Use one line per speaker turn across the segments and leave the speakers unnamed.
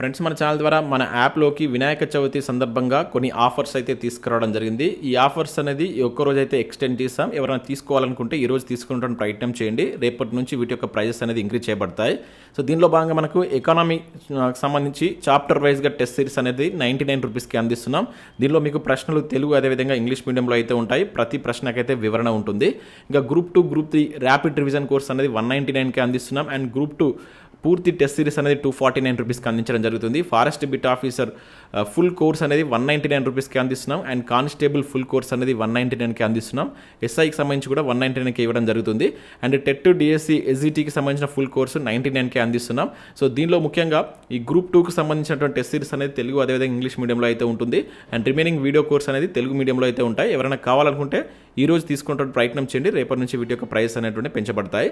Friends మన channel ద్వారా మన యాప్లోకి వినాయక చవితి సందర్భంగా కొన్ని ఆఫర్స్ అయితే తీసుకురావడం జరిగింది. ఈ ఆఫర్స్ అనేది ఒక్కరోజు రోజు అయితే ఎక్స్టెండ్ చేస్తాం ఎవరైనా తీసుకోవాలనుకుంటే ఈ రోజు తీసుకునే ప్రయత్నం చేయండి. రేపటి నుంచి వీటి యొక్క ప్రైజెస్ అనేది ఇంక్రీజ్ చేయబడతాయి. సో దీనిలో భాగంగా మనకు ఎకానమీ సంబంధించి చాప్టర్ వైజ్గా టెస్ట్ సిరీస్ అనేది నైంటీ నైన్ రూపీస్కి అందిస్తున్నాం. దీనిలో మీకు ప్రశ్నలు తెలుగు అదేవిధంగా ఇంగ్లీష్ మీడియంలో అయితే ఉంటాయి. ప్రతి ప్రశ్నకైతే వివరణ ఉంటుంది. ఇంకా group two group three rapid revision course అనేది వన్ నైంటీ నైన్కి అందిస్తున్నాం. అండ్ గ్రూప్ టూ పూర్తి టెస్ట్ సిరీస్ అనేది టూ ఫార్టీ నైన్ రూపీస్కి అందించడం జరుగుతుంది. Forest beat officer full course అనేది వన్ నైంటీ నైన్ రూపీస్కి అందిస్తున్నాం. అండ్ కానిస్టేబుల్ ఫుల్ కోర్స్ అనేది వన్ నైంటీ నైన్కి అందిస్తున్నాం. ఎస్ఐకి సంబంధించి కూడా వన్ నైంటీ నైన్కి ఇవ్వడం జరుగుతుంది. అండ్ టెట్ డిఎస్సి ఎస్జిటికి సంబంధించిన ఫుల్ కోర్సు నైంటీ నైన్కి అందిస్తున్నాం. సో దీనిలో ముఖ్యంగా ఈ గ్రూప్ టూకి సంబంధించినటువంటి టెస్ట్ సిరీస్ అనేది తెలుగు అదేవిధంగా ఇంగ్లీష్ మీడియంలో అయితే ఉంటుంది. అండ్ రిమైనింగ్ వీడియో కోర్స్ అనేది తెలుగు మీడియంలో అయితే ఉంటాయి. ఎవరైనా కావాలనుకుంటే ఈ రోజు తీసుకున్నటువంటి ప్రయత్నం చేయండి. రేపటి నుంచి వీటి యొక్క ప్రైస్ అనేటువంటి పెంచబడతాయి.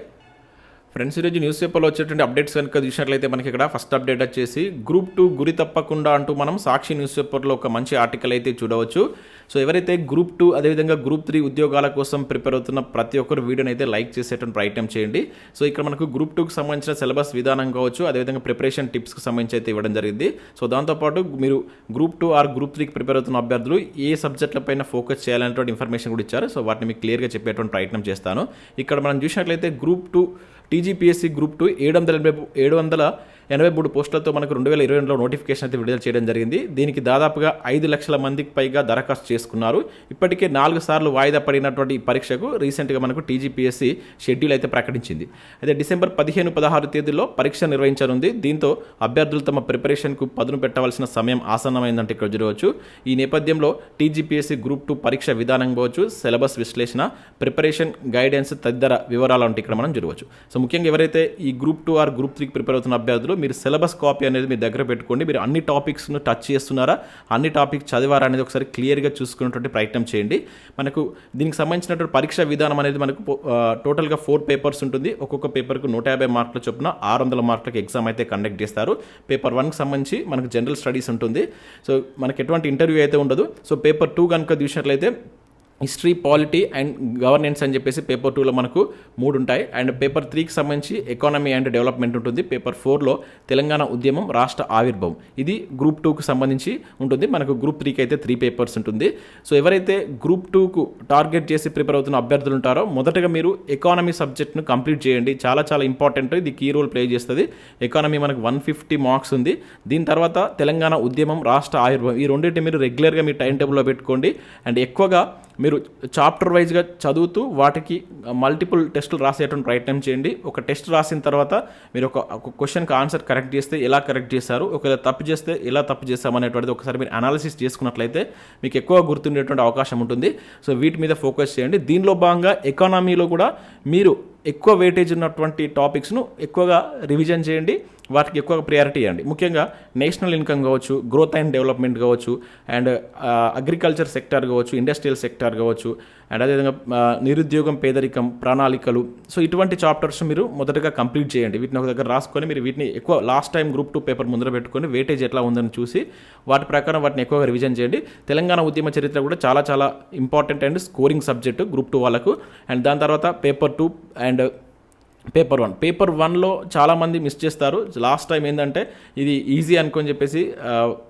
ఫ్రెండ్స్ ఈరోజు న్యూస్ పేపర్లో వచ్చేటువంటి అప్డేట్స్ కనుక చూసినట్లయితే మనకి ఇక్కడ ఫస్ట్ అప్డేట్ వచ్చేసి గ్రూప్ టూ గురి తప్పకుండా అంటూ మనం సాక్షి న్యూస్ పేపర్లో ఒక మంచి ఆర్టికల్ అయితే చూడవచ్చు. సో ఎవరైతే గ్రూప్ టూ అదేవిధంగా గ్రూప్ త్రీ ఉద్యోగాల కోసం ప్రిపేర్ అవుతున్న ప్రతి ఒక్కరు వీడియోని అయితే లైక్ చేసేటువంటి ప్రయత్నం చేయండి. సో ఇక్కడ మనకు గ్రూప్ టూకి సంబంధించిన సిలబస్ విధానం కావచ్చు అదేవిధంగా ప్రిపరేషన్ టిప్స్కి సంబంధించి అయితే ఇవ్వడం జరిగింది. సో దాంతోపాటు మీరు గ్రూప్ టూ ఆర్ గ్రూప్ త్రీకి ప్రిపేర్ అవుతున్న అభ్యర్థులు ఏ సబ్జెక్టులపైన ఫోకస్ చేయాలనేటువంటి ఇన్ఫర్మేషన్ కూడా ఇచ్చారు. సో వాటిని మీకు క్లియర్గా చెప్పేటువంటి ప్రయత్నం చేస్తాను. ఇక్కడ మనం చూసినట్లయితే group two TGPSC group two ఏడు వందల ఎనభై ఏడు వందల ఎనభై మూడు పోస్టులతో మనకు రెండు వేల ఇరవై రెండులో నోటిఫికేషన్ అయితే విడుదల చేయడం జరిగింది. దీనికి దాదాపుగా ఐదు లక్షల మందికి పైగా దరఖాస్తు చేసుకున్నారు. ఇప్పటికే నాలుగు సార్లు వాయిదా పడినటువంటి పరీక్షకు రీసెంట్గా మనకు టీజీపీఎస్సీ షెడ్యూల్ అయితే ప్రకటించింది. అయితే డిసెంబర్ పదిహేను పదహారు తేదీలో పరీక్ష నిర్వహించనుంది. దీంతో అభ్యర్థులు తమ ప్రిపరేషన్కు పదును పెట్టవలసిన సమయం ఆసన్నమైందంటే ఇక్కడ చూడవచ్చు. ఈ నేపథ్యంలో టీజీపీఎస్సీ గ్రూప్ టూ పరీక్ష విధానం కావచ్చు సిలబస్ విశ్లేషణ ప్రిపరేషన్ గైడెన్స్ తదితర వివరాలు అంటే ఇక్కడ మనం చూడవచ్చు. సో ముఖ్యంగా ఎవరైతే ఈ గ్రూప్ టూ ఆర్ గ్రూప్ త్రీకి ప్రిపేర్ అవుతున్న అభ్యర్థులు మీరు సిలబస్ కాపీ అనేది మీ దగ్గర పెట్టుకోండి. మీరు అన్ని టాపిక్స్ను టచ్ చేస్తున్నారా? అన్ని టాపిక్ చదివారా అనేది ఒకసారి క్లియర్గా చూసుకునేటువంటి ప్రయత్నం చేయండి. మనకు దీనికి సంబంధించినటువంటి పరీక్ష విధానం అనేది మనకు టోటల్గా ఫోర్ పేపర్స్ ఉంటుంది. ఒక్కొక్క పేపర్కు నూట యాభై మార్కుల చొప్పున ఆరు వందల మార్కులకు ఎగ్జామ్ అయితే కండక్ట్ చేస్తారు. పేపర్ వన్కి సంబంధించి మనకు జనరల్ స్టడీస్ ఉంటుంది. సో మనకి ఎటువంటి ఇంటర్వ్యూ అయితే ఉండదు. సో పేపర్ టూ కనుక చూసినట్లయితే హిస్టరీ పాలిటీ అండ్ గవర్నెన్స్ అని చెప్పేసి పేపర్ టూలో మనకు మూడు ఉంటాయి. అండ్ పేపర్ త్రీకి సంబంధించి ఎకానమీ అండ్ డెవలప్మెంట్ ఉంటుంది. పేపర్ ఫోర్లో తెలంగాణ ఉద్యమం రాష్ట్ర ఆవిర్భావం. ఇది గ్రూప్ టూకు సంబంధించి ఉంటుంది. మనకు గ్రూప్ త్రీకి అయితే త్రీ పేపర్స్ ఉంటుంది. సో ఎవరైతే గ్రూప్ టూకు టార్గెట్ చేసి ప్రిపేర్ అవుతున్న అభ్యర్థులు ఉంటారో మొదటగా మీరు ఎకానమీ సబ్జెక్ట్ను కంప్లీట్ చేయండి. చాలా చాలా ఇంపార్టెంట్. ఇది కీ రోల్ ప్లే చేస్తుంది. ఎకానమీ మనకు వన్ ఫిఫ్టీ మార్క్స్ ఉంది. దీని తర్వాత తెలంగాణ ఉద్యమం రాష్ట్ర ఆవిర్భావం. ఈ రెండింటి మీరు రెగ్యులర్గా మీ టైం టేబుల్లో పెట్టుకోండి. అండ్ ఎక్కువగా మీరు చాప్టర్ వైజ్గా చదువుతూ వాటికి మల్టిపుల్ టెస్టులు రాసేటువంటి ప్రయత్నం చేయండి. ఒక టెస్ట్ రాసిన తర్వాత మీరు ఒక క్వశ్చన్కి ఆన్సర్ కరెక్ట్ చేస్తే ఎలా కరెక్ట్ చేశారు ఒకవేళ తప్పు చేస్తే ఎలా తప్పు చేస్తామనేటువంటిది ఒకసారి మీరు అనాలిసిస్ చేసుకున్నట్లయితే మీకు ఎక్కువ గుర్తుండేటువంటి అవకాశం ఉంటుంది. సో వీటి మీద ఫోకస్ చేయండి. దీనిలో భాగంగా ఎకానమీలో కూడా మీరు ఎక్కువ వెయిటేజ్ ఉన్నటువంటి టాపిక్స్ను ఎక్కువగా రివిజన్ చేయండి. వాటికి ఎక్కువ ప్రియారిటీ ఇవ్వండి ముఖ్యంగా నేషనల్ ఇన్కమ్ కావచ్చు గ్రోత్ అండ్ డెవలప్మెంట్ కావచ్చు అండ్ అగ్రికల్చర్ సెక్టార్ కావచ్చు ఇండస్ట్రియల్ సెక్టార్ కావచ్చు అండ్ అదేవిధంగా uh, నిరుద్యోగం పేదరికం ప్రణాళికలు. సో ఇటువంటి చాప్టర్స్ మీరు మొదటగా కంప్లీట్ చేయండి. వీటిని ఒక దగ్గర రాసుకొని మీరు వీటిని ఎక్కువ last time group two paper ముందర పెట్టుకొని వేటేజ్ ఎట్లా ఉందని చూసి వాటి ప్రకారం వాటిని ఎక్కువగా రివిజన్ చేయండి. తెలంగాణ ఉద్యమ చరిత్ర కూడా చాలా చాలా important and scoring subject group two వాళ్ళకు. అండ్ దాని తర్వాత paper two and paper one. Paper వన్లో చాలామంది మిస్ చేస్తారు. లాస్ట్ టైం ఏంటంటే ఇది ఈజీ అనుకొని చెప్పేసి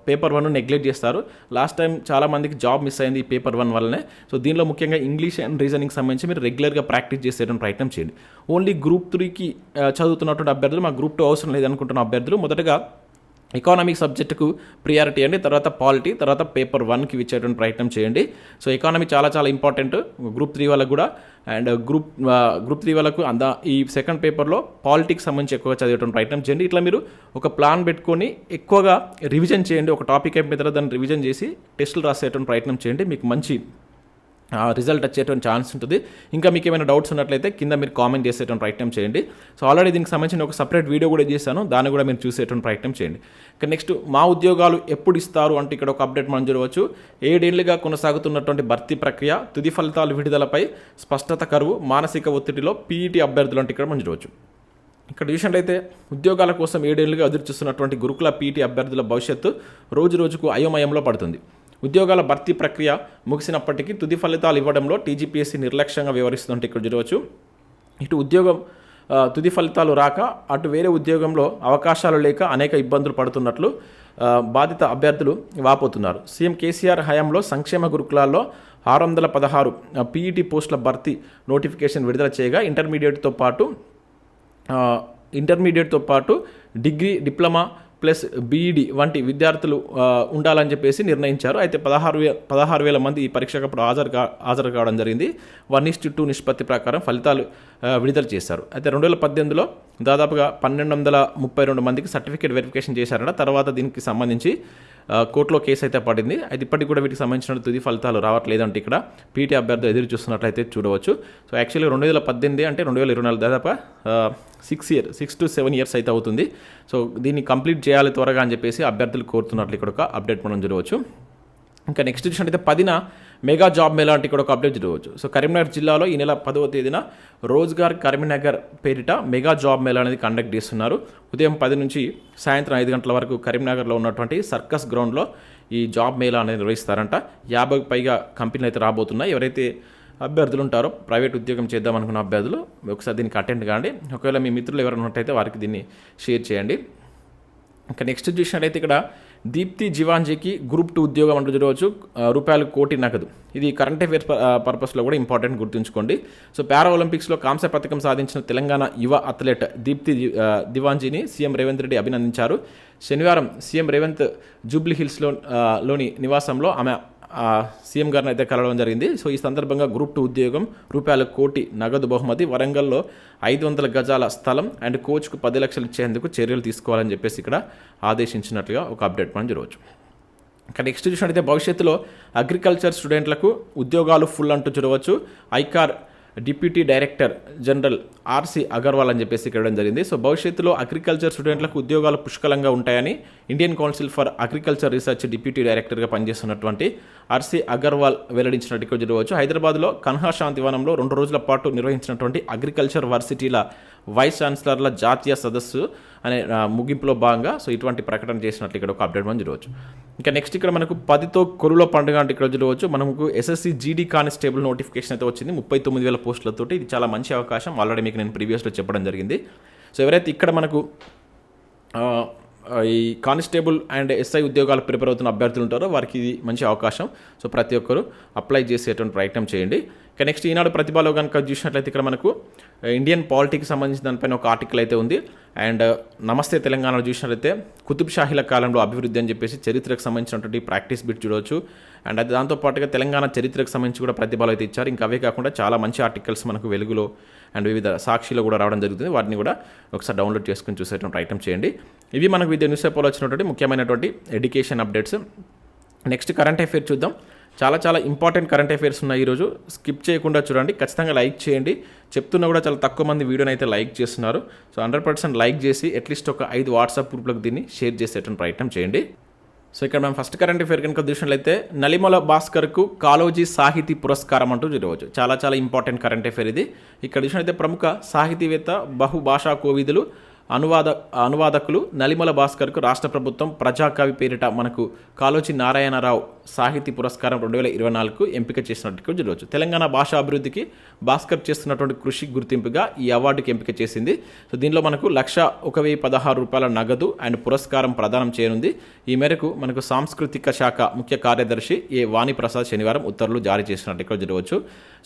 పేపర్ వన్ నెగ్లెక్ట్ చేస్తారు. లాస్ట్ టైం చాలామందికి జాబ్ మిస్ అయింది ఈ పేపర్ వన్ వల్లనే. సో దీనిలో ముఖ్యంగా ఇంగ్లీష్ అండ్ రీజనింగ్ సంబంధించి మీరు రెగ్యులర్గా ప్రాక్టీస్ చేసేటువంటి ప్రయత్నం చేయండి. ఓన్లీ గ్రూప్ త్రీకి చదువుతున్నటువంటి అభ్యర్థులు మా గ్రూప్ టూ అవసరం లేదనుకుంటున్న అభ్యర్థులు మొదటగా ఎకానమిక్ సబ్జెక్టుకు ప్రియారిటీ అండి. తర్వాత పాలిటీ తర్వాత పేపర్ వన్కి ఇచ్చేటువంటి ప్రయత్నం చేయండి. సో ఎకానమీ చాలా చాలా ఇంపార్టెంట్ గ్రూప్ త్రీ వాళ్ళకు కూడా. అండ్ గ్రూప్ గ్రూప్ త్రీ వాళ్ళకు అంద ఈ సెకండ్ పేపర్లో పాలిటిక్స్ సంబంధించి ఎక్కువగా చదివేటువంటి ప్రయత్నం చేయండి. ఇట్లా మీరు ఒక ప్లాన్ పెట్టుకొని ఎక్కువగా రివిజన్ చేయండి. ఒక టాపిక్ అయిపోయిన తర్వాత దాన్ని రివిజన్ చేసి టెస్టులు రాసేటువంటి ప్రయత్నం చేయండి. మీకు మంచి రిజల్ట్ వచ్చేటువంటి ఛాన్స్ ఉంటుంది. ఇంకా మీకు ఏమైనా డౌట్స్ ఉన్నట్లయితే కింద మీరు కామెంట్ చేసేటువంటి ప్రయత్నం చేయండి. సో ఆల్రెడీ దీనికి సంబంధించిన ఒక సపరేట్ వీడియో కూడా చేశాను. దాన్ని కూడా మీరు చూసేటువంటి ప్రయత్నం చేయండి. ఇక నెక్స్ట్ మా ఉద్యోగాలు ఎప్పుడు ఇస్తారు అంటే ఇక్కడ ఒక అప్డేట్ మనం చూడవచ్చు. ఏడేళ్ళుగా కొనసాగుతున్నటువంటి భర్తీ ప్రక్రియ తుది ఫలితాలు విడుదలపై స్పష్టత కరువు మానసిక ఒత్తిడిలో పీఈటీ అభ్యర్థులు అంటే ఇక్కడ మనం చూడవచ్చు. ఇక్కడ చూసినట్లయితే ఉద్యోగాల కోసం ఏడేళ్ళుగా ఎదురు చూస్తున్నటువంటి గురుకుల పీటీ అభ్యర్థుల భవిష్యత్తు రోజు రోజుకు అయోమయంలో పడుతుంది. ఉద్యోగాల భర్తీ ప్రక్రియ ముగిసినప్పటికీ తుది ఫలితాలు ఇవ్వడంలో టీజీపీఎస్సీ నిర్లక్ష్యంగా వ్యవహరిస్తుంటే ఇక్కడ చూడవచ్చు. ఇటు ఉద్యోగం తుది ఫలితాలు రాక అటు వేరే ఉద్యోగంలో అవకాశాలు లేక అనేక ఇబ్బందులు పడుతున్నట్లు బాధిత అభ్యర్థులు వాపోతున్నారు. సీఎం కేసీఆర్ హయాంలో సంక్షేమ గురుకులాల్లో ఆరు వందల పదహారు పీఈటీ పోస్టుల భర్తీ నోటిఫికేషన్ విడుదల చేయగా ఇంటర్మీడియట్తో పాటు ఇంటర్మీడియట్తో పాటు డిగ్రీ డిప్లొమా ప్లస్ బీఈడి వంటి విద్యార్థులు ఉండాలని చెప్పేసి నిర్ణయించారు. అయితే పదహారు వే పదహారు వేల మంది ఈ పరీక్షకు అప్పుడు హాజరు కా హాజరు కావడం జరిగింది. వన్ ఇస్ టూ నిష్పత్తి ప్రకారం ఫలితాలు విడుదల చేశారు. అయితే రెండు వేల పద్దెనిమిదిలో దాదాపుగా పన్నెండు వందల ముప్పై రెండు మందికి సర్టిఫికేట్ వెరిఫికేషన్ చేశారట. తర్వాత దీనికి సంబంధించి కోర్టులో కేసు అయితే పడింది. అయితే ఇప్పటికి కూడా వీటికి సంబంధించిన తుది ఫలితాలు రావట్లేదంటే ఇక్కడ పీటీ అభ్యర్థులు ఎదురు చూస్తున్నట్లయితే చూడవచ్చు. సో యాక్చువల్లీ రెండు వేల పద్దెనిమిది అంటే రెండు వేల ఇరవై నాలుగు దాదాపు six year six to seven years అయితే అవుతుంది. సో దీన్ని కంప్లీట్ చేయాలి త్వరగా అని చెప్పేసి అభ్యర్థులు కోరుతున్నట్లు ఇక్కడ ఒక అప్డేట్ మనం చూడవచ్చు. ఇంకా నెక్స్ట్ చూసినట్టయితే పదిన మెగా జాబ్ మేళా అంటే ఇక్కడ ఒక అప్డేట్ చూడవచ్చు సో కరీంనగర్ జిల్లాలో ఈ నెల పదవ తేదీన రోజ్గార్ కరీంనగర్ పేరిట మెగా జాబ్ మేళా అనేది కండక్ట్ చేస్తున్నారు. ఉదయం పది నుంచి సాయంత్రం ఐదు గంటల వరకు కరీంనగర్లో ఉన్నటువంటి సర్కస్ గ్రౌండ్లో ఈ జాబ్ మేళా అనేది నిర్వహిస్తారంట. యాభైకి పైగా కంపెనీలు అయితే రాబోతున్నాయి. ఎవరైతే అభ్యర్థులు ఉంటారో ప్రైవేట్ ఉద్యోగం చేద్దాం అనుకున్న అభ్యర్థులు ఒకసారి దీనికి అటెండ్ కాండి. ఒకవేళ మీ మిత్రులు ఎవరైనా ఉన్నట్టయితే వారికి దీన్ని షేర్ చేయండి. ఇంకా నెక్స్ట్ చూసినట్లయితే ఇక్కడ దీప్తి జీవాంజీకి గ్రూప్ టూ ఉద్యోగం అంటూ చూడవచ్చు రూపాయలు కోటి నగదు. ఇది కరెంట్ అఫేర్స్ పర్పస్లో కూడా ఇంపార్టెంట్ గుర్తుంచుకోండి. సో పారా ఒలింపిక్స్లో కాంస్య పథకం సాధించిన తెలంగాణ యువ అథ్లెట్ దీప్తి దివాన్జీని దివాంజీని సీఎం రేవంత్ రెడ్డి అభినందించారు. శనివారం సీఎం రేవంత్ జూబ్లీ హిల్స్లో లోని నివాసంలో ఆమె సీఎం గారిని అయితే కలవడం జరిగింది. సో ఈ సందర్భంగా గ్రూప్ టూ ఉద్యోగం రూపాయల కోటి నగదు బహుమతి వరంగల్లో ఐదు వందల గజాల స్థలం అండ్ కోచ్కు పది లక్షలు ఇచ్చేందుకు చర్యలు తీసుకోవాలని చెప్పేసి ఇక్కడ ఆదేశించినట్లుగా ఒక అప్డేట్ మనం చూడవచ్చు. ఇక నెక్స్ట్ చూసినట్టయితే భవిష్యత్తులో అగ్రికల్చర్ స్టూడెంట్లకు ఉద్యోగాలు ఫుల్ అంటూ చూడవచ్చు. ICAR deputy director general RC Agarwal అని చెప్పేసి ఇక్కడ జరిగింది. సో భవిష్యత్తులో అగ్రికల్చర్ స్టూడెంట్లకు ఉద్యోగాలు పుష్కలంగా ఉంటాయని Indian council for agriculture research deputy డైరెక్టర్గా పనిచేస్తున్నటువంటి ఆర్సీ అగర్వాల్ వెల్లడించినట్టు ఇక్కడ చూడవచ్చు. హైదరాబాద్లో కన్హా శాంతివనంలో రెండు రోజుల పాటు నిర్వహించినటువంటి అగ్రికల్చర్ వర్సిటీల వైస్ ఛాన్సలర్ల జాతీయ సదస్సు అనే ముగింపులో భాగంగా సో ఇటువంటి ప్రకటన చేసినట్లు ఇక్కడ ఒక అప్డేట్ మనం చూడవచ్చు. ఇంకా నెక్స్ట్ ఇక్కడ మనకు పదితో కొరుల పండుగ అంటే ఇక్కడ చూడవచ్చు. మనకు ఎస్ఎస్సి జీడీ కానిస్టేబుల్ నోటిఫికేషన్ అయితే వచ్చింది. ముప్పై తొమ్మిది వేల పోస్టులతోటి ఇది చాలా మంచి అవకాశం. ఆల్రెడీ మీకు నేను ప్రీవియస్లో చెప్పడం జరిగింది. సో ఎవరైతే ఇక్కడ మనకు ఈ కానిస్టేబుల్ అండ్ ఎస్ఐ ఉద్యోగాలు ప్రిపేర్ అవుతున్న అభ్యర్థులు ఉంటారో వారికి ఇది మంచి అవకాశం. సో ప్రతి ఒక్కరు అప్లై చేసేటువంటి ప్రయత్నం చేయండి. ఇక నెక్స్ట్ ఈనాడు ప్రతిభలో కనుక చూసినట్లయితే ఇక్కడ మనకు ఇండియన్ పాలిటిక్స్ సంబంధించిన దానిపైన ఒక ఆర్టికల్ అయితే ఉంది. అండ్ నమస్తే తెలంగాణలో చూసినట్లయితే కుతుబ్ షాహీల కాలంలో అభివృద్ధి అని చెప్పేసి చరిత్రకు సంబంధించినటువంటి ప్రాక్టీస్ బిట్ చూడవచ్చు. అండ్ అది దాంతోపాటుగా తెలంగాణ చరిత్రకు సంబంధించి కూడా ప్రతిభలు అయితే ఇచ్చారు. ఇంకా అవే కాకుండా చాలా మంచి ఆర్టికల్స్ మనకు వెలుగులో అండ్ వివిధ సాక్షిలో కూడా రావడం జరుగుతుంది. వాటిని కూడా ఒకసారి డౌన్లోడ్ చేసుకుని చూసేటువంటి ప్రయత్నం చేయండి. ఇవి మనకు విద్య న్యూస్ పేపర్లో వచ్చినటువంటి ముఖ్యమైనటువంటి education updates. Next current affair చూద్దాం. చాలా చాలా ఇంపార్టెంట్ కరెంట్ అఫైర్స్ ఉన్నాయి ఈరోజు. స్కిప్ చేయకుండా చూడండి. ఖచ్చితంగా లైక్ చేయండి. చెప్తున్నా కూడా చాలా తక్కువ మంది వీడియోని అయితే లైక్ చేస్తున్నారు. సో హండ్రెడ్ పర్సెంట్ లైక్ చేసి అట్లీస్ట్ ఒక ఐదు వాట్సాప్ గ్రూప్లకు దీన్ని షేర్ చేసేటువంటి ప్రయత్నం చేయండి. సో ఇక్కడ మనం ఫస్ట్ కరెంట్ అఫేర్ కనుక చూసినట్లయితే నలిమల భాస్కర్కు కాలోజీ సాహితీ పురస్కారం అంటూ చూడవచ్చు చాలా చాలా ఇంపార్టెంట్ కరెంట్ అఫేర్ ఇది. ఇక్కడ చూసినట్లయితే ప్రముఖ సాహితీవేత్త బహుభాషా కోవిదులు అనువాద అనువాదకులు నలిమల భాస్కర్కు రాష్ట్ర ప్రభుత్వం ప్రజాకవి పేరిట మనకు కాలోచి నారాయణరావు సాహితీ పురస్కారం రెండు వేల ఇరవై నాలుగు ఎంపిక చేసినట్టు చూడవచ్చు తెలంగాణ భాష అభివృద్ధికి భాస్కర్ చేస్తున్నటువంటి కృషి గుర్తింపుగా ఈ అవార్డుకి ఎంపిక చేసింది. సో దీనిలో మనకు లక్ష ఒక వెయ్యి పదహారు రూపాయల నగదు అండ్ పురస్కారం ప్రదానం చేయనుంది. ఈ మేరకు మనకు సాంస్కృతిక శాఖ ముఖ్య కార్యదర్శి ఏ వాణి ప్రసాద్ శనివారం ఉత్తర్వులు జారీ చేసినట్టు ఇక్కడ చూడవచ్చు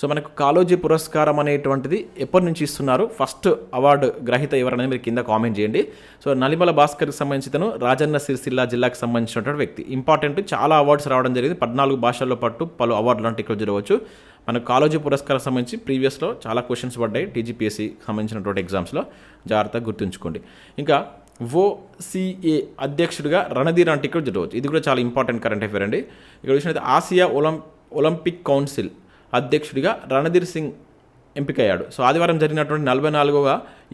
సో మనకు కాలోజీ పురస్కారం అనేటువంటిది ఎప్పటి నుంచి ఇస్తున్నారు? ఫస్ట్ అవార్డు గ్రహీత ఎవరనేది మీరు కింద కామెంట్ చేయండి. సో నలిమల భాస్కర్కి సంబంధించి తను రాజన్న సిరిసిల్ల జిల్లాకు సంబంధించినటువంటి వ్యక్తి. ఇంపార్టెంట్ చాలా అవార్డ్స్ రావడం జరిగింది. పద్నాలుగు భాషల్లో పట్టు పలు అవార్డులు లాంటి ఇక్కడ జరగవచ్చు. మనకు కాలేజీ పురస్కారం సంబంధించి ప్రీవియస్లో చాలా క్వశ్చన్స్ పడ్డాయి టీజీపీఎస్సి సంబంధించినటువంటి ఎగ్జామ్స్లో. జాగ్రత్తగా గుర్తుంచుకోండి. ఇంకా ఓసిఏ అధ్యక్షుడిగా రణధీర్ అంటే ఇక్కడ జరగవచ్చు. ఇది కూడా చాలా ఇంపార్టెంట్ కరెంట్ అఫేర్ అండి. ఇక్కడ చూసినట్టు ఆసియా ఒలం ఒలింపిక్ కౌన్సిల్ అధ్యక్షుడిగా రణధీర్ సింగ్ ఎంపికయ్యాడు. సో ఆదివారం జరిగినటువంటి నలభై నాలుగవ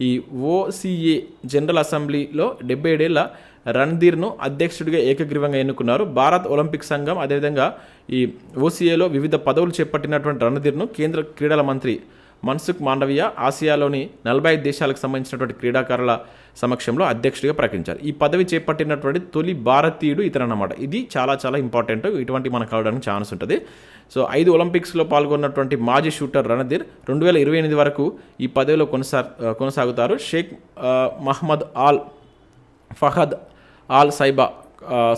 ఈ ఓసీఏ జనరల్ అసెంబ్లీలో డెబ్బై ఏడేళ్ళ రణధీర్ను అధ్యక్షుడిగా ఏకగ్రీవంగా ఎన్నుకున్నారు. భారత్ ఒలింపిక్ సంఘం అదేవిధంగా ఈ ఓసీఏలో వివిధ పదవులు చేపట్టినటువంటి రణధీర్ను కేంద్ర క్రీడల మంత్రి మన్సుఖ్ మాండవియా ఆసియాలోని నలభై ఐదు దేశాలకు సంబంధించినటువంటి క్రీడాకారుల సమక్షంలో అధ్యక్షుడిగా ప్రకటించారు. ఈ పదవి చేపట్టినటువంటి తొలి భారతీయుడు ఇతరన్నమాట ఇది చాలా చాలా ఇంపార్టెంట్. ఇటువంటి మనకు అవడానికి ఛాన్స్ ఉంటుంది. సో ఐదు ఒలింపిక్స్లో పాల్గొన్నటువంటి మాజీ షూటర్ రణధీర్ రెండు వేల ఇరవై ఎనిమిది వరకు ఈ పదవిలో కొనసా కొనసాగుతారు. Sheikh Mohammed Mohammed Al Fahad Al Saiba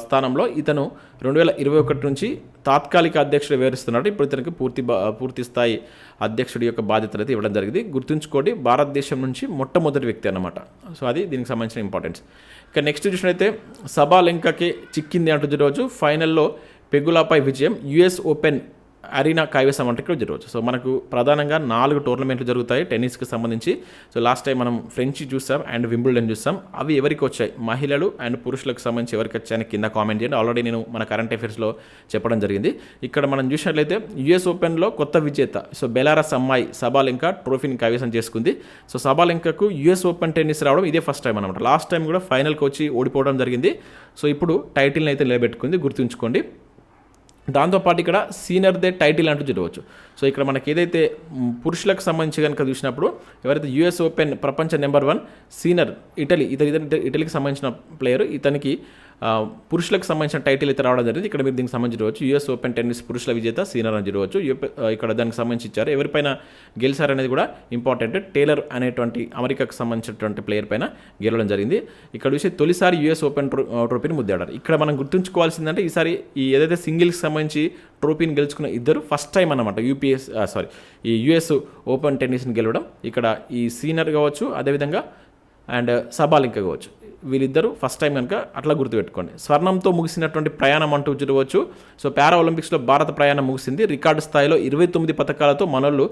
స్థానంలో ఇతను రెండు వేల ఇరవై ఒకటి నుంచి తాత్కాలిక అధ్యక్షుడు వివరిస్తున్నాడు ఇప్పుడు ఇతనికి పూర్తి బా- పూర్తి స్థాయి అధ్యక్షుడి యొక్క బాధ్యతలు అయితే ఇవ్వడం జరిగింది. గుర్తుంచుకోండి భారతదేశం నుంచి మొట్టమొదటి వ్యక్తి అనమాట సో అది దీనికి సంబంధించిన ఇంపార్టెన్స్ ఇక నెక్స్ట్ చూసినైతే సభా లెంకకే చిక్కింది అంటుంది రోజు ఫైనల్లో పెగులాపై విజయం యుఎస్ ఓపెన్ అరీనా కైవసం అంటే ఇక్కడ జరగవచ్చు సో మనకు ప్రధానంగా నాలుగు టోర్నమెంట్లు జరుగుతాయి టెన్నిస్కి సంబంధించి. సో లాస్ట్ టైం మనం ఫ్రెంచ్ చూసాం అండ్ వింబుల్డన్ చూసాం. అవి ఎవరికి వచ్చాయి? మహిళలు అండ్ పురుషులకు సంబంధించి ఎవరికి వచ్చాయని కింద కామెంట్ చేయండి. ఆల్రెడీ నేను మన కరెంట్ అఫైర్స్లో చెప్పడం జరిగింది. ఇక్కడ మనం చూసినట్లయితే యుఎస్ ఓపెన్లో కొత్త విజేత సో బెలారస్ అమ్మాయి సబాలింక ట్రోఫీని కైవసం చేసుకుంది. సో సబాలింకకు యుఎస్ ఓపెన్ టెన్నిస్ రావడం ఇదే ఫస్ట్ టైం అనమాట లాస్ట్ టైం కూడా ఫైనల్కి వచ్చి ఓడిపోవడం జరిగింది. సో ఇప్పుడు టైటిల్ని అయితే నిలబెట్టుకుంది. గుర్తుంచుకోండి. దాంతోపాటు ఇక్కడ సీనియర్దే టైటిల్ అంటూ చూడవచ్చు. సో ఇక్కడ మనకి ఏదైతే పురుషులకు సంబంధించి కనుక చూసినప్పుడు ఎవరైతే యుఎస్ ఓపెన్ ప్రపంచ నెంబర్ వన్ సీనియర్ ఇటలీ ఇతని ఇటలీకి సంబంధించిన ప్లేయర్ ఇతనికి పురుషులకు సంబంధించిన టైటిల్ అయితే రావడం జరిగింది. ఇక్కడ మీరు దీనికి సంబంధించి చూడవచ్చు. యుఎస్ ఓపెన్ టెన్నిస్ పురుషుల విజేత సీనియర్ అని చూడవచ్చు ఇక్కడ దానికి సంబంధించి ఇచ్చారు. ఎవరిపైన గెలిచారనేది కూడా ఇంపార్టెంట్. టేలర్ అనేటువంటి అమెరికాకు సంబంధించినటువంటి ప్లేయర్ పైన గెలవడం జరిగింది. ఇక్కడ చూసి తొలిసారి యుఎస్ ఓపెన్ ట్రో- ట్రోఫీని ముద్దాడారు. ఇక్కడ మనం గుర్తుంచుకోవాల్సిందంటే ఈసారి ఈ ఏదైతే సింగిల్స్కి సంబంధించి ట్రోఫీని గెలుచుకున్న ఇద్దరు ఫస్ట్ టైం అనమాట యూపీఎస్ సారీ ఈ యుఎస్ ఓపెన్ టెన్నిస్ని గెలవడం. ఇక్కడ ఈ సీనియర్ కావచ్చు అదేవిధంగా అండ్ సబాలింక కావచ్చు. వీళ్ళిద్దరూ ఫస్ట్ టైం కనుక అట్లా గుర్తుపెట్టుకోండి. స్వర్ణంతో ముగిసినటువంటి ప్రయాణం అంటూ చూడవచ్చు. సో పారా ఒలింపిక్స్లో భారత ప్రయాణం ముగిసింది. రికార్డు స్థాయిలో ఇరవై తొమ్మిది పథకాలతో మనోళ్ళు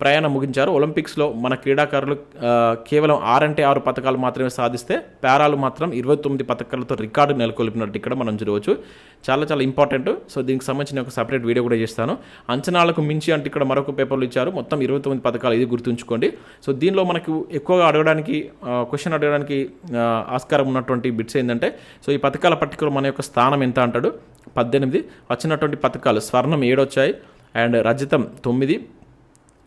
ప్రయాణం ముగించారు. ఒలింపిక్స్లో మన క్రీడాకారులు కేవలం ఆరంటే ఆరు పథకాలు మాత్రమే సాధిస్తే పేరాలు మాత్రం ఇరవై తొమ్మిది పథకాలతో రికార్డు నెలకొల్పినట్టు ఇక్కడ మనం చూడవచ్చు. చాలా చాలా ఇంపార్టెంట్. సో దీనికి సంబంధించిన ఒక సపరేట్ వీడియో కూడా చేస్తాను. అంచనాలకు మించి అంటే ఇక్కడ మరొక పేపర్లు ఇచ్చారు. మొత్తం ఇరవై తొమ్మిది పథకాలు ఇది గుర్తుంచుకోండి. సో దీనిలో మనకు ఎక్కువగా అడగడానికి క్వశ్చన్ అడగడానికి ఆస్కారం ఉన్నటువంటి బిట్స్ ఏంటంటే సో ఈ పథకాల పట్టికలో మన యొక్క స్థానం ఎంత అంటాడు? పద్దెనిమిది. వచ్చినటువంటి పథకాలు స్వర్ణం ఏడు వచ్చాయి అండ్ రజతం తొమ్మిది.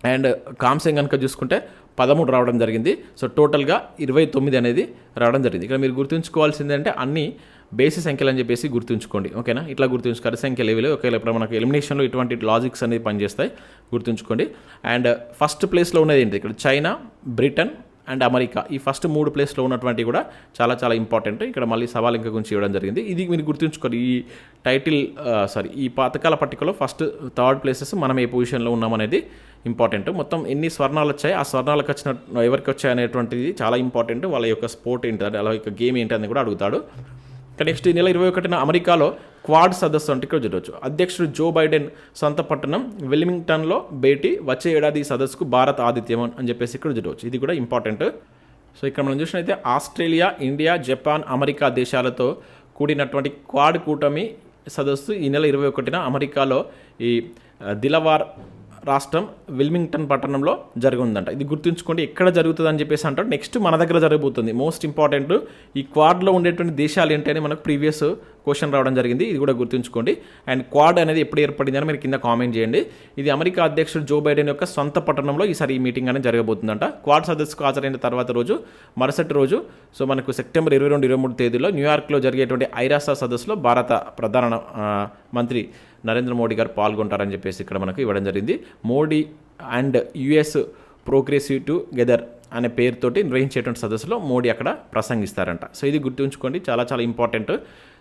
అండ్ కాంస్యం కనుక చూసుకుంటే పదమూడు రావడం జరిగింది. సో టోటల్గా ఇరవై తొమ్మిది అనేది రావడం జరిగింది. ఇక్కడ మీరు గుర్తుంచుకోవాల్సింది అంటే అన్ని బేసి సంఖ్యలు అని చెప్పేసి గుర్తుంచుకోండి. ఓకేనా? ఇట్లా గుర్తుంచుకోవాలి. సంఖ్యలు ఏవి లేవు. ఒకవేళ ఇప్పుడు మనకు ఎలిమినేషన్లో ఇటువంటి లాజిక్స్ అనేది పనిచేస్తాయి. గుర్తుంచుకోండి. అండ్ ఫస్ట్ ప్లేస్లో ఉన్నది ఏంటి? ఇక్కడ చైనా బ్రిటన్ అండ్ అమెరికా. ఈ ఫస్ట్ మూడు ప్లేస్లో ఉన్నటువంటి కూడా చాలా చాలా ఇంపార్టెంట్. ఇక్కడ మళ్ళీ సవాల్ ఇంకా గురించి ఇవ్వడం జరిగింది. ఇది మీరు గుర్తుంచుకోండి ఈ టైటిల్ సారీ ఈ పథకాల పట్టికలో ఫస్ట్ థర్డ్ ప్లేసెస్ మనం ఏ పొజిషన్లో ఉన్నామనేది ఇంపార్టెంట్. మొత్తం ఎన్ని స్వర్ణాలు వచ్చాయి ఆ స్వర్ణాలకు వచ్చిన ఎవరికి వచ్చాయి అనేటువంటిది చాలా ఇంపార్టెంట్. వాళ్ళ యొక్క స్పోర్ట్ ఏంటి వాళ్ళ యొక్క గేమ్ ఏంటి అని కూడా అడుగుతాడు. నెక్స్ట్ ఈ నెల ఇరవై ఒకటిన అమెరికాలో క్వాడ్ సదస్సు అంటే ఇక్కడ చూడవచ్చు అధ్యక్షుడు జో బైడెన్ సొంత పట్టణం వెల్లింగ్టన్లో భేటీ వచ్చే ఏడాది ఈ సదస్సుకు భారత్ ఆతిథ్యం అని చెప్పేసి ఇక్కడ చూడవచ్చు ఇది కూడా ఇంపార్టెంట్. సో ఇక్కడ మనం చూసినైతే ఆస్ట్రేలియా ఇండియా జపాన్ అమెరికా దేశాలతో కూడినటువంటి క్వాడ్ కూటమి సదస్సు ఈ నెల ఇరవై ఒకటిన అమెరికాలో ఈ దిలవార్ రాష్ట్రం విల్మింగ్టన్ పట్టణంలో జరుగుందంట. ఇది గుర్తుంచుకోండి ఎక్కడ జరుగుతుంది అని చెప్పేసి అంటారు నెక్స్ట్ మన దగ్గర జరగబోతుంది. మోస్ట్ ఇంపార్టెంట్ ఈ క్వాడ్లో ఉండేటువంటి దేశాలు ఏంటి అని మనకు ప్రీవియస్ క్వశ్చన్ రావడం జరిగింది. ఇది కూడా గుర్తుంచుకోండి. అండ్ క్వాడ్ అనేది ఎప్పుడు ఏర్పడింది అని మీరు కింద కామెంట్ చేయండి. ఇది అమెరికా అధ్యక్షుడు జో బైడెన్ యొక్క సొంత పట్టణంలో ఈసారి ఈ మీటింగ్ అనేది జరగబోతుందంట. క్వాడ్ సదస్సుకు హాజరైన తర్వాత రోజు మరుసటి రోజు సో మనకు సెప్టెంబర్ ఇరవై రెండు ఇరవై మూడు తేదీలో న్యూయార్క్లో జరిగేటువంటి ఐరాసా సదస్సులో భారత ప్రధాన మంత్రి నరేంద్ర మోడీ గారు పాల్గొంటారని చెప్పేసి ఇక్కడ మనకు ఇవ్వడం జరిగింది. Modi and US progressive together అనే పేరుతోటి నిర్వహించేటువంటి సదస్సులో మోడీ అక్కడ ప్రసంగిస్తారంట. సో ఇది గుర్తుంచుకోండి చాలా చాలా ఇంపార్టెంట్.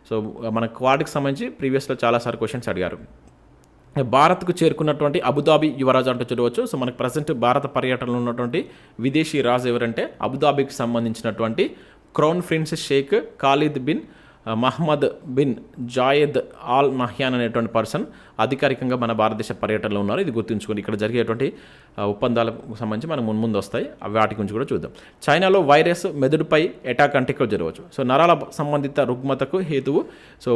సో మన క్వాడ్కి సంబంధించి ప్రీవియస్లో చాలాసార్లు క్వశ్చన్స్ అడిగారు. భారత్కు చేరుకున్నటువంటి అబుదాబి యువరాజు అంటూ చూడవచ్చు. సో మనకు ప్రజెంట్ భారత పర్యటనలో ఉన్నటువంటి విదేశీ రాజు ఎవరంటే అబుదాబికి సంబంధించినటువంటి crown prince Sheikh Khalid bin Mohammed Mohammed bin Zayed Al Nahyan అనేటువంటి పర్సన్ అధికారికంగా మన భారతదేశ పర్యటనలో ఉన్నారు. ఇది గుర్తుంచుకొని ఇక్కడ జరిగేటువంటి ఒప్పందాలకు సంబంధించి మనం మున్ముందు వస్తాయి. వాటి గురించి కూడా చూద్దాం. చైనాలో వైరస్ మెదడుపై అటాక్ అంటే ఇక్కడ జరగవచ్చు. సో నరాల సంబంధిత రుగ్మతకు హేతువు సో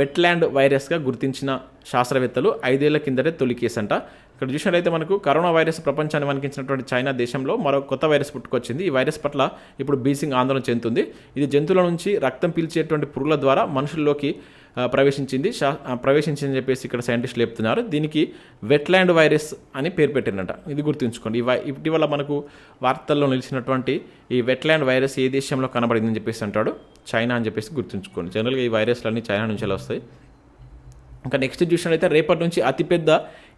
వెట్లాండ్ వైరస్గా గుర్తించిన శాస్త్రవేత్తలు ఐదేళ్ళ కిందటే తొలి కేసు అంట ఇక్కడ చూసినట్లయితే మనకు కరోనా వైరస్ ప్రపంచాన్ని వణికించినటువంటి చైనా దేశంలో మరో కొత్త వైరస్ పుట్టుకొచ్చింది. ఈ వైరస్ పట్ల ఇప్పుడు బీసింగ్ ఆందోళన చెందుతుంది. ఇది జంతువుల నుంచి రక్తం పీల్చేటువంటి పురుగుల ద్వారా మనుషుల్లోకి ప్రవేశించింది. శా ప్రవేశించిందని చెప్పేసి ఇక్కడ సైంటిస్టులు చెప్తున్నారు. దీనికి వెట్లాండ్ వైరస్ అని పేరు పెట్టిందంట. ఇది గుర్తుంచుకోండి. ఇటీవల మనకు వార్తల్లో నిలిచినటువంటి ఈ వెట్లాండ్ వైరస్ ఏ దేశంలో కనబడిందని చెప్పేసి అంటాడు. చైనా అని చెప్పేసి గుర్తుంచుకోండి. జనరల్గా ఈ వైరస్లన్నీ చైనా నుంచి వస్తాయి. ఇంకా నెక్స్ట్ చూసినట్లయితే రేపటి నుంచి అతిపెద్ద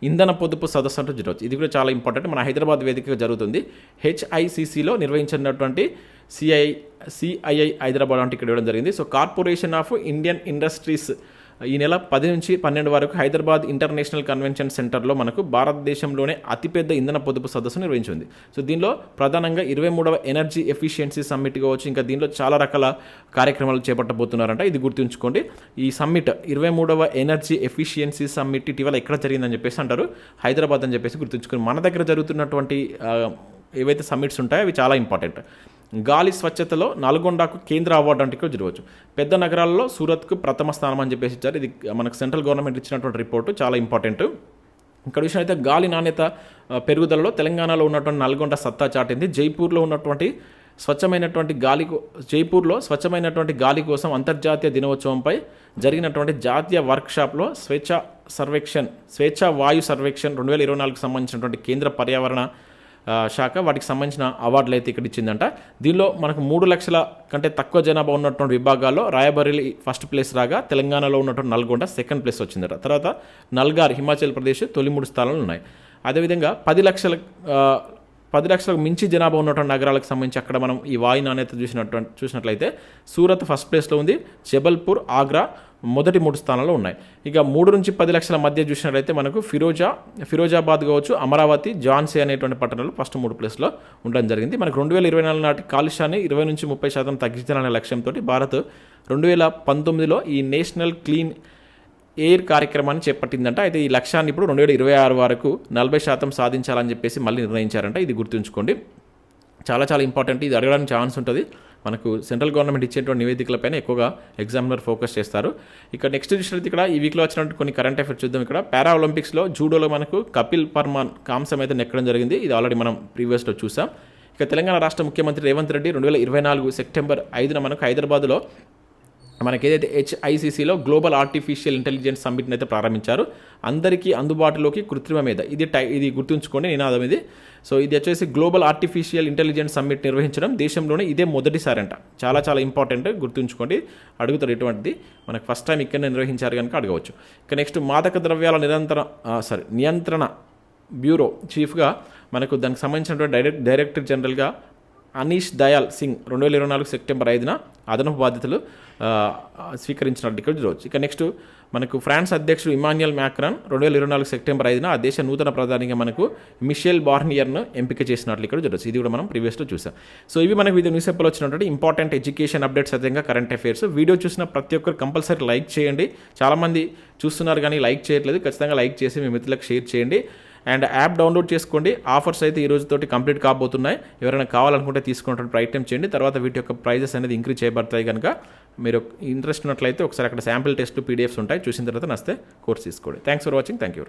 ఇంధన పొదుపు సదస్సు అంటూ జరగవచ్చు. ఇది కూడా చాలా ఇంపార్టెంట్. మన హైదరాబాద్ వేదికగా జరుగుతుంది. హెచ్ఐసిసిలో నిర్వహించినటువంటి సిఐ సిఐఐ హైదరాబాద్ అంటే ఇక్కడ ఇవ్వడం జరిగింది. So corporation of Indian industries ఈ నెల పది నుంచి పన్నెండు వరకు హైదరాబాద్ ఇంటర్నేషనల్ కన్వెన్షన్ సెంటర్లో మనకు భారతదేశంలోనే అతిపెద్ద ఇంధన పొదుపు సదస్సు నిర్వహించింది. సో దీనిలో ప్రధానంగా ఇరవై మూడవ ఎనర్జీ ఎఫిషియన్సీ సమ్మిట్ కావచ్చు ఇంకా దీనిలో చాలా రకాల కార్యక్రమాలు చేపట్టబోతున్నారంట. ఇది గుర్తుంచుకోండి. ఈ సమ్మిట్ ఇరవై మూడవ ఎనర్జీ ఎఫిషియన్సీ సమ్మిట్ ఇటీవల ఎక్కడ జరిగిందని చెప్పేసి అంటారు. హైదరాబాద్ అని చెప్పేసి గుర్తుంచుకొని మన దగ్గర జరుగుతున్నటువంటి ఏవైతే సమ్మిట్స్ ఉంటాయో అవి చాలా ఇంపార్టెంట్. గాలి స్వచ్ఛతలో నల్గొండకు కేంద్ర అవార్డు అంటే కూడా జరగవచ్చు పెద్ద నగరాల్లో సూరత్కు ప్రథమ స్థానం అని చెప్పేసి ఇచ్చారు. ఇది మనకు సెంట్రల్ గవర్నమెంట్ ఇచ్చినటువంటి రిపోర్టు చాలా ఇంపార్టెంట్. ఇక్కడ విషయం అయితే గాలి నాణ్యత పెరుగుదలలో తెలంగాణలో ఉన్నటువంటి నల్గొండ సత్తా చాటింది. జైపూర్లో ఉన్నటువంటి స్వచ్ఛమైనటువంటి గాలి జైపూర్లో స్వచ్ఛమైనటువంటి గాలి కోసం అంతర్జాతీయ దినోత్సవంపై జరిగినటువంటి జాతీయ వర్క్షాప్లో స్వేచ్ఛ సర్వేక్షణ్ స్వేచ్ఛ వాయు సర్వేక్షణ్ రెండు వేల ఇరవై నాలుగుకు సంబంధించినటువంటి కేంద్ర పర్యావరణ శాఖ వాటికి సంబంధించిన అవార్డులు అయితే ఇక్కడ ఇచ్చిందంట. దీనిలో మనకు మూడు లక్షల కంటే తక్కువ జనాభా ఉన్నటువంటి విభాగాల్లో రాయబరేలీ ఫస్ట్ ప్లేస్ రాగా తెలంగాణలో ఉన్నటువంటి నల్గొండ సెకండ్ ప్లేస్ వచ్చిందట. తర్వాత నల్గార్ హిమాచల్ ప్రదేశ్ తొలి మూడు స్థానాలు ఉన్నాయి. అదేవిధంగా పది లక్షల పది లక్షలకు మించి జనాభా ఉన్నటువంటి నగరాలకు సంబంధించి అక్కడ మనం ఈ వాయు నాణ్యత చూసినటువంటి చూసినట్లయితే సూరత్ ఫస్ట్ ప్లేస్లో ఉంది. జబల్పూర్ ఆగ్రా మొదటి మూడు స్థానాల్లో ఉన్నాయి. ఇక మూడు నుంచి పది లక్షల మధ్య చూసినట్లయితే మనకు ఫిరోజా ఫిరోజాబాద్ కావచ్చు అమరావతి ఝాన్సీ అనేటువంటి పట్టణాలు ఫస్ట్ మూడు ప్లేస్లో ఉండడం జరిగింది. మనకు రెండు వేల ఇరవై నాలుగు నాటి కాలుష్యాన్ని ఇరవై నుంచి ముప్పై శాతం తగ్గించాలనే లక్ష్యంతో భారత్ రెండు వేల పంతొమ్మిదిలో ఈ నేషనల్ క్లీన్ ఎయిర్ కార్యక్రమాన్ని చేపట్టిందంట. అయితే ఈ లక్ష్యాన్ని ఇప్పుడు రెండు వేల ఇరవై ఆరు వరకు నలభై శాతం సాధించాలని చెప్పేసి మళ్ళీ నిర్ణయించారంట. ఇది గుర్తుంచుకోండి. చాలా చాలా ఇంపార్టెంట్. ఇది అడగడానికి ఛాన్స్ ఉంటుంది. మనకు సెంట్రల్ గవర్నమెంట్ ఇచ్చేటువంటి నివేదికలపైన ఎక్కువగా ఎగ్జామినర్ ఫోకస్ చేస్తారు. ఇక్కడ నెక్స్ట్ చూసినట్టు ఇక్కడ ఈ వీక్లో వచ్చినట్టు కొన్ని కరెంట్ అఫైర్స్ చూద్దాం ఇక్కడ. పారా ఒలింపిక్స్లో జూడోలో మనకు కపిల్ పర్మాన్ కాంసం అయితే నెక్కడం జరిగింది. ఇది ఆల్రెడీ మనం ప్రీవియస్లో చూసాం. ఇక తెలంగాణ రాష్ట్ర ముఖ్యమంత్రి రేవంత్ రెడ్డి రెండు వేల ఇరవై నాలుగు సెప్టెంబర్ ఐదున మనకు హైదరాబాద్లో మనకి ఏదైతే హెచ్ఐసిసిలో గ్లోబల్ ఆర్టిఫిషియల్ ఇంటెలిజెన్స్ సమ్మిట్ని అయితే ప్రారంభించారు. అందరికీ అందుబాటులోకి కృత్రిమ మీద ఇది టై ఇది గుర్తుంచుకోండి నినాదం ఇది. సో ఇది వచ్చేసి గ్లోబల్ ఆర్టిఫిషియల్ ఇంటెలిజెన్స్ సమ్మిట్ నిర్వహించడం దేశంలోనే ఇదే మొదటిసారి అంట చాలా చాలా ఇంపార్టెంట్ గుర్తుంచుకోండి. అడుగుతారు ఇటువంటిది మనకు ఫస్ట్ టైం ఇక్కడ నిర్వహించారు కనుక అడగవచ్చు. ఇక నెక్స్ట్ మాదక ద్రవ్యాల నిరంతర సారీ నియంత్రణ బ్యూరో చీఫ్గా మనకు దానికి సంబంధించినటువంటి డైరెక్ట్ డైరెక్టర్ జనరల్గా అనీష్ దయాల్ సింగ్ రెండు వేల ఇరవై నాలుగు సెప్టెంబర్ ఐదున అదనపు బాధ్యతలు స్వీకరించినట్టు ఇక్కడ చూడవచ్చు. ఇక నెక్స్ట్ మనకు ఫ్రాన్స్ అధ్యక్షుడు ఇమాన్యుయల్ మ్యాక్రాన్ రెండు వేల ఇరవై నాలుగు సెప్టెంబర్ ఐదున ఆ దేశ నూతన ప్రధానిగా మనకు మిషేల్ బార్నియర్ను ఎంపిక చేసినట్లు ఇక్కడ చూడవచ్చు. ఇది కూడా మనం ప్రీవియస్లో చూసాం. సో ఇవి మనకు వివిధ న్యూస్ పేపర్లో వచ్చినటువంటి ఇంపార్టెంట్ ఎడ్యుకేషన్ అప్డేట్స్ అదేవిధంగా కరెంట్ అఫైర్స్. వీడియో చూసిన ప్రతి ఒక్కరు కంపల్సరీ లైక్ చేయండి. చాలామంది చూస్తున్నారు కానీ లైక్ చేయట్లేదు. ఖచ్చితంగా లైక్ చేసి మీ మిత్రులకు షేర్ చేయండి. అండ్ యాప్ డౌన్లోడ్ చేసుకోండి. ఆఫర్స్ అయితే ఈ రోజుతోటి కంప్లీట్ కాబోతున్నాయి. ఎవరైనా కావాలనుకుంటే తీసుకున్నటువంటి ప్రయత్నం చేయండి. తర్వాత వీటి యొక్క ప్రైజెస్ అనేది ఇంక్రీజ్ చేయబడతాయి కనుక మీరు ఇంట్రెస్ట్ ఉన్నట్లయితే ఒకసారి అక్కడ శాంపిల్ టెస్ట్ పీడిఎఫ్స్ ఉంటాయి. చూసిన తర్వాత నస్తే కోర్స్ తీసుకోండి. Thanks for watching. Thank you